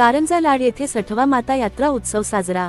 कारंजा लाड येथे सठवा माता यात्रा उत्सव साजरा.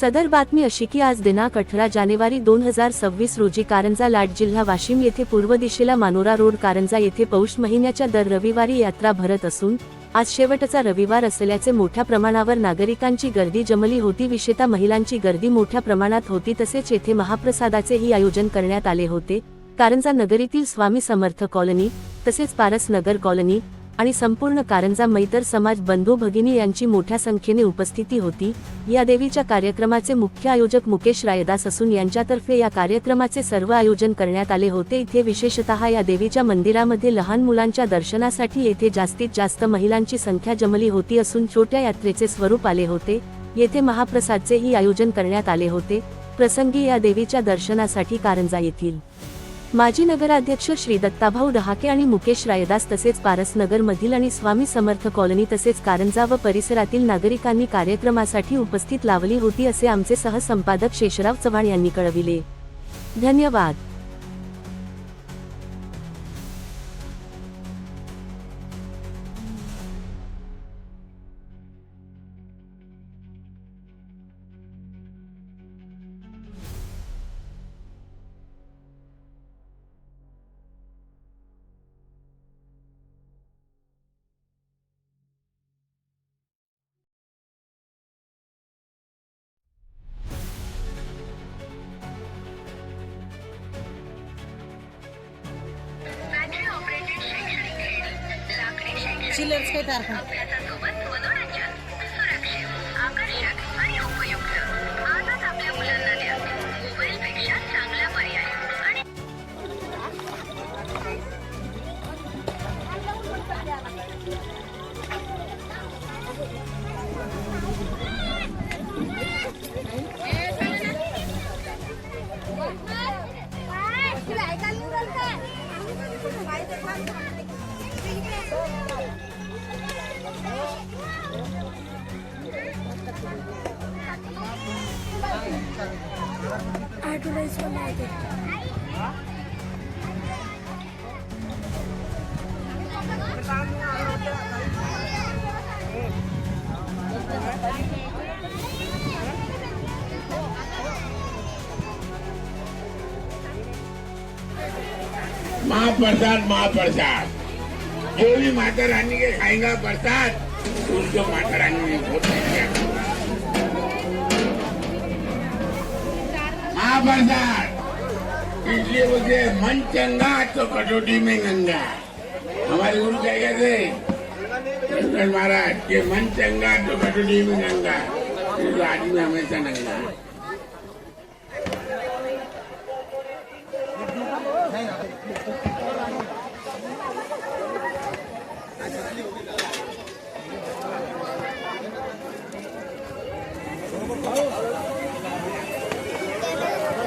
सदर बातमी अशी की आज दिनांक अठरा जानेवारी दोन हजार सव्वीस रोजी कारंजा लाड जिल्हा वाशिम येथे पूर्व दिशेला मानोरा रोड कारंजा येथे पौष महिन्याच्या दर रविवारी यात्रा भरत असून आज शेवटचा रविवार असल्याचे मोठ्या प्रमाणावर नागरिकांची गर्दी जमली होती. विशेषतः महिलांची गर्दी मोठ्या प्रमाणात होती तसेच येथे महाप्रसादाचेही आयोजन करण्यात आले होते. कारंजा नगरीतील स्वामी समर्थ कॉलनी तसेच पारस नगर कॉलनी आणि संपूर्ण कारंजा मैतर समाज बंधू भगिनी यांची मोठ्या संख्येने उपस्थिती होती. या देवीच्या कार्यक्रमाचे मुख्य आयोजक मुकेश रायदास असून यांच्यातर्फे या कार्यक्रमाचे सर्व आयोजन करण्यात आले होते. इथे विशेषतः या देवीच्या मंदिरामध्ये लहान मुलांच्या दर्शनासाठी येथे जास्तीत जास्त महिलांची संख्या जमली होती असून छोट्या यात्रेचे स्वरूप आले होते. येथे महाप्रसादचेही आयोजन करण्यात आले होते. प्रसंगी या देवीच्या दर्शनासाठी कारंजा येथील माजी नगराध्यक्ष श्री दत्ताभाऊ डहाके आणि मुकेश रायदास तसेच पारसनगर मधील आणि स्वामी समर्थ कॉलनी तसेच कारंजा व परिसरातील नागरिकांनी कार्यक्रमासाठी उपस्थित लावली होती असे आमचे सहसंपादक शेषराव चव्हाण यांनी कळविले. धन्यवाद. चिल्लर्स काही तारखा महाप्रसाद महाप्रसाद। जो भी माता रानी के खाएगा प्रसाद उनको माता रानी ने बहुत दिया इसलिए मुझे मन चंगा तो कटोटी में गंगा. हमारे गुरु क्या कहते महाराज के मन चंगा तो कटोटी में गंगा. आदमी हमेशा नंगा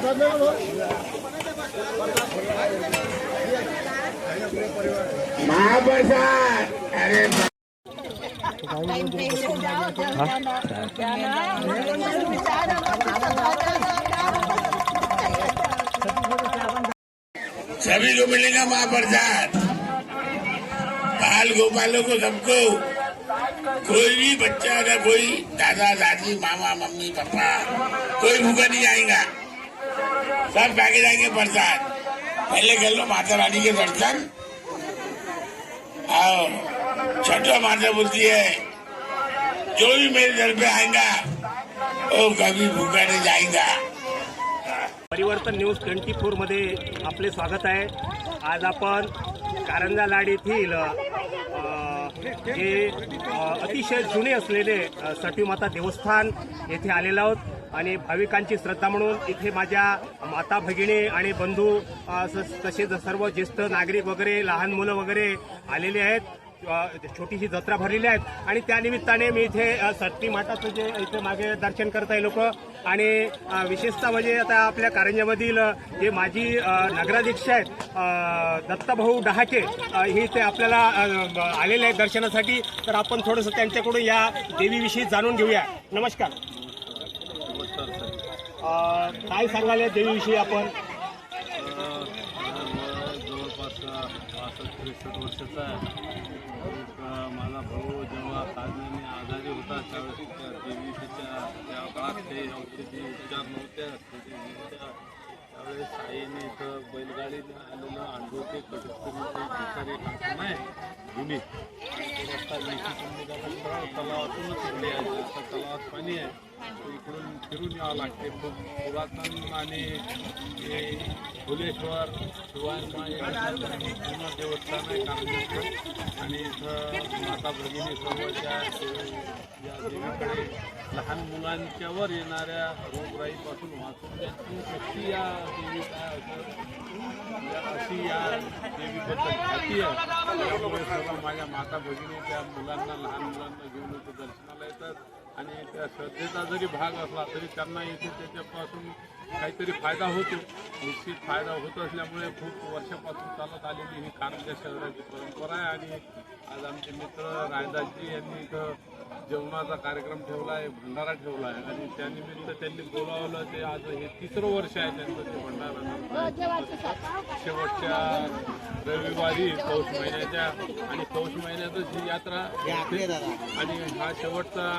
सभी को मिलेगा महाप्रसाद। बाल गोपालों को सबको। कोई भी बच्चा, अगर कोई दादा, दादी, मामा, मम्मी, पापा, कोई भूखा नहीं आएगा। सब खाके जाएंगे प्रसाद पहले कर लो माता रानी के दर्शन आओ छठा माता बोलती है जो भी मेरे घर पे आएगा वो कभी भूखा नहीं जाएगा परिवर्तन न्यूज ट्वेंटी फोरमध्ये आपले स्वागत आहे. आज आपण कारंजा लाड येथील हे जे अतिशय जुने असलेले सटी माता देवस्थान येथे आलेलो आहोत. आणि भाविकांची श्रद्धा म्हणून इथे माझ्या माता भगिनी आणि बंधू तसेच सर्व ज्येष्ठ नागरिक वगैरे लहान मुलं वगैरे आलेले आहेत. छोटीशी जत्रा भरलेली आहेत. आणि त्यानिमित्ताने मी इथे सट्टी माताचं जे इथे मागे दर्शन करत आहे लोक. आणि विशेषतः म्हणजे आता आपल्या कारंजामधील जे माजी नगराध्यक्ष आहेत दत्ताभाऊ डहाके हे ते आपल्याला आलेले आहेत दर्शनासाठी. तर आपण थोडंसं त्यांच्याकडून या देवीविषयी जाणून घेऊया. नमस्कार. काय सांगाल या देवीविषयी आपण? जवळपास पासष्ट त्रेसष्ट वर्षाचा आहे मला भाऊ जेव्हा काजने आजारी होता त्यावेळेस त्या देवीच्या त्या काळात ते औषधी उपचार नव्हत्या त्यावेळेस साईने इथं बैलगाडीने आलेलं अंडू ते कटकरीचं ठिकाणी कारखाना आहे जुनी रस्ता तलावातूनच इकडे यायचा तलावात पाणी आहे इकडून फिरून यावं लागते. खूप पुरातन आणि हे फुलेश्वर शिवायमाई पूर्ण देवस्थान आहे कामदेश्वर आणि इथं माता भगिनी सर्वच्या या देवीकडे लहान मुलांच्यावर येणाऱ्या रोगराईपासून वाचून द्यायची शक्ती या देवी काय असं? अशी या देवीबद्दल ख्याती आहे. त्यामुळे सर्व माझ्या माता भगिनी त्या मुलांना लहान मुलांना घेऊन इथं दर्शनाला येतात. आणि त्या श्रद्धेचा जरी भाग असला तरी त्यांना इथे त्याच्यापासून काहीतरी फायदा होतो. निश्चित फायदा होत असल्यामुळे खूप वर्षापासून चालत आलेली ही कारंजा शहराची परंपरा आहे. आणि आज आमचे मित्र रायदासजी यांनी इथं जेवणाचा कार्यक्रम ठेवला आहे भंडारा ठेवला आहे आणि त्यानिमित्त त्यांनी बोलावलं ते आज हे तिसरं वर्ष आहे त्यांचं ते भंडारा शेवटच्या रविवारी पौष महिन्याच्या आणि पौष महिन्यातच ही यात्रा. आणि हा शेवटचा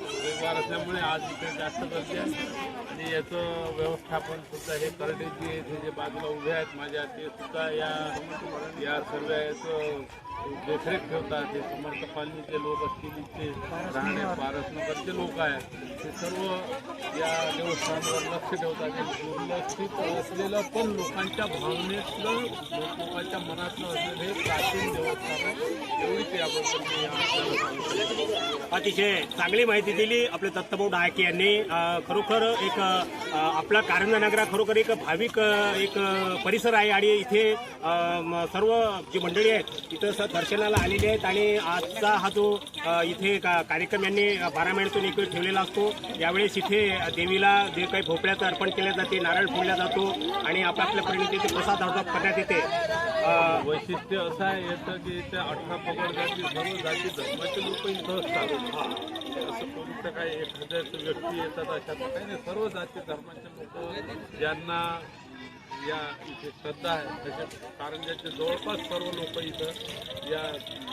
रविवार असल्यामुळे आज इथे जास्त गर्दी आहे आणि याचं व्यवस्थापन सुद्धा हे करडेजी इथे जे बाजूला उभे आहेत माझ्या ते सुद्धा या या सर्व याचं देखरेख ठेवतात. ते समर्थ कॉलनीचे लोक असतील इथे राहणे पारसनगरचे लोक आहेत ते सर्व या देवस्थानावर लक्ष ठेवतात. हे दुर्लक्षित असलेलं पण लोकांच्या भावनेतलं लोकांच्या मनातलं असलेलं हे प्राचीन देवस्थान आहे. एवढीच याबद्दल अतिशय चांगली माहिती दिली आपले दत्तभाऊ डाके यांनी. खरोखर एक आपला कारंजा नगरा खरोखर एक भाविक एक परिसर आहे आणि इथे सर्व जी मंडळी आहेत इथं स- दर्शनाला आलेली आहेत आणि आजचा हा जो इथे का- कार्यक्रम यांनी बारा महिन्यातून एक ठेवलेला असतो. यावेळेस इथे देवीला जे काही भोपळ्याचं अर्पण केल्या जाते नारळ फोडला जातो आणि आपापल्या परिणितीचे प्रसाद अर्पण करण्यात येते. वैशिष्ट्य असं आहे येतं की इथे अठरा पगड जाती सर्व जाती धर्माचे लोक इथं असतात असं कोणतं काही एखाद्याच व्यक्ती येतात अशा काही नाही सर्व जाती धर्माचे लोक ज्यांना या इथे श्रद्धा आहे. तसेच कारंजाचे जवळपास सर्व लोक इथं या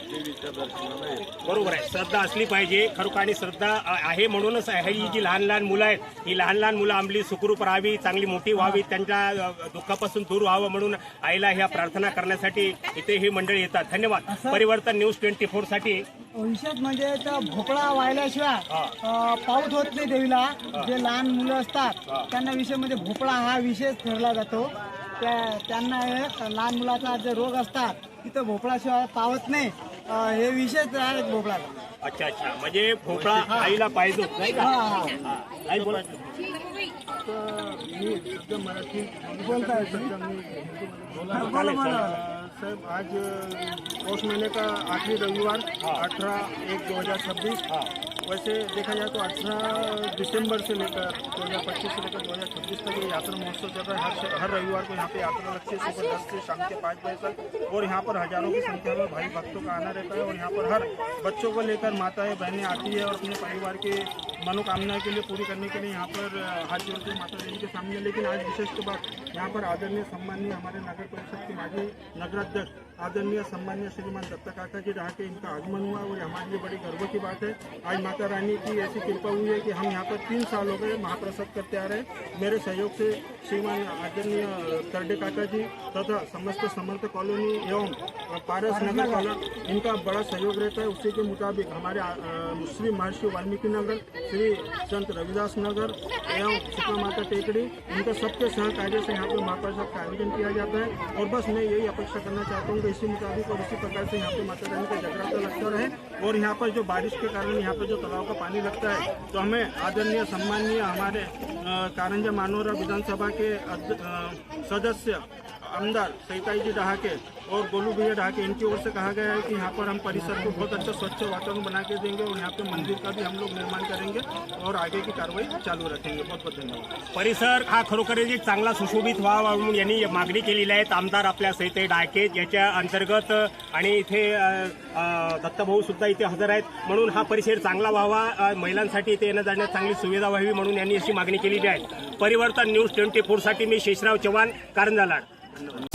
देवीच्या दर्शनाला येतात. बरोबर आहे. श्रद्धा असली पाहिजे. खरोखर आणि श्रद्धा आहे म्हणूनच आहे. ही जी लहान लहान मुलं आहेत ही लहान लहान मुलं आंबली सुखरूप राहावी चांगली मोठी व्हावी त्यांच्या दुःखापासून दूर व्हावं म्हणून आईला ह्या प्रार्थना करण्यासाठी इथे ही मंडळी येतात. धन्यवाद. परिवर्तन न्यूज ट्वेंटी फोरसाठी विशेष म्हणजे तर भोपळा वाहिल्याशिवाय अं, पाऊत होत नाही देवीला. जे लहान मुलं असतात त्यांना विशेष म्हणजे भोपळा हा विशेष ठरला जातो. त्या त्यांना हे लहान मुलाचा जे रोग असतात तिथं भोपळाशिवाय पावत नाही. हे विशेष आहे भोपळाचा. अच्छा अच्छा. म्हणजे भोपळा आईला पाहिजे नाही का? मी मराठी बोलताय सध्या मी हिंदीमध्ये हा, बोला बोला साहब आज पौष महीने का आखिरी रविवार अठारह एक दो हज़ार छब्बीस। वैसे देखा जाए तो अठारह दिसंबर से लेकर दो हज़ार पच्चीस से लेकर दो हज़ार छब्बीस तक ये यात्रा महोत्सव चल रहा है। हर हर रविवार को यहाँ पे यात्रा लगती है। सुबह दस से शाम के पाँच बजे तक। और यहाँ पर हज़ारों की संख्या में भाई भक्तों का आना रहता है। और यहाँ पर हर बच्चों को लेकर माताएँ बहनें आती है और अपने परिवार के मनोकामना के लिए पूरी करने के लिए यहाँ पर हाथ जोड़ते माता देवी के सामने, लेकिन आज विशेष के बाद यहाँ पर आदरणीय सम्मानीय हमारे नगर परिषद के माजी नगराध्यक्ष, आदरणीय सम्मान्य श्रीमान दत्ता काका जी रहा के इनका आगमन हुआ और हमारे लिए बड़ी गर्व की बात है। आज माता रानी की ऐसी कृपा हुई है कि हम यहाँ पर तीन साल हो गए महाप्रसाद करते आ रहे हैं। मेरे सहयोग से श्रीमान आदरणीय करडे काका जी तथा समस्त समर्थ कॉलोनी एवं पारस नगर कॉलोनी इनका बड़ा सहयोग रहता है। उसी के मुताबिक हमारे श्री महर्षि वाल्मीकि नगर श्री संत रविदास नगर एवं शीतला माता टेकड़ी, इनका सबके सहकार्य से यहाँ पे महाप्रसाद का आयोजन किया जाता है। और बस मैं यही अपेक्षा करना चाहता हूँ कि इसी मुताबिक और इसी प्रकार से यहाँ पे माता रानी का जगराता लगता रहे और यहाँ पर जो बारिश के कारण यहाँ पे जो तालाब का पानी लगता है तो हमें आदरणीय सम्मानीय हमारे कारंजा मानोरा विधानसभा के सदस्य आमदार सैताईजी डहाके और गोलू भैया डहाके इनकी ओर से कहा गया है कि यहाँ पर हम परिसर को बहुत अच्छा स्वच्छ वातावरण बना के देंगे और यहाँ पे मंदिर का भी हम लोग निर्माण करेंगे और आगे की कार्रवाई चालू रखेंगे। बहुत बहुत धन्यवाद। परिसर हा खरोखरच एक चांगला सुशोभित व्हावा म्हणून यांनी मागणी केलेली आहे. आमदार आपल्या सैताई डाके याच्या अंतर्गत आणि इथे दत्तभाऊ सुद्धा इथे हजर आहेत. म्हणून हा परिसर चांगला व्हावा. महिलांसाठी इथे येण्या जाण्यात चांगली सुविधा व्हावी म्हणून यांनी अशी मागणी केलेली आहे. परिवर्तन न्यूज ट्वेंटी फोरसाठी मी शेषराव चव्हाण कारंजालाड लाड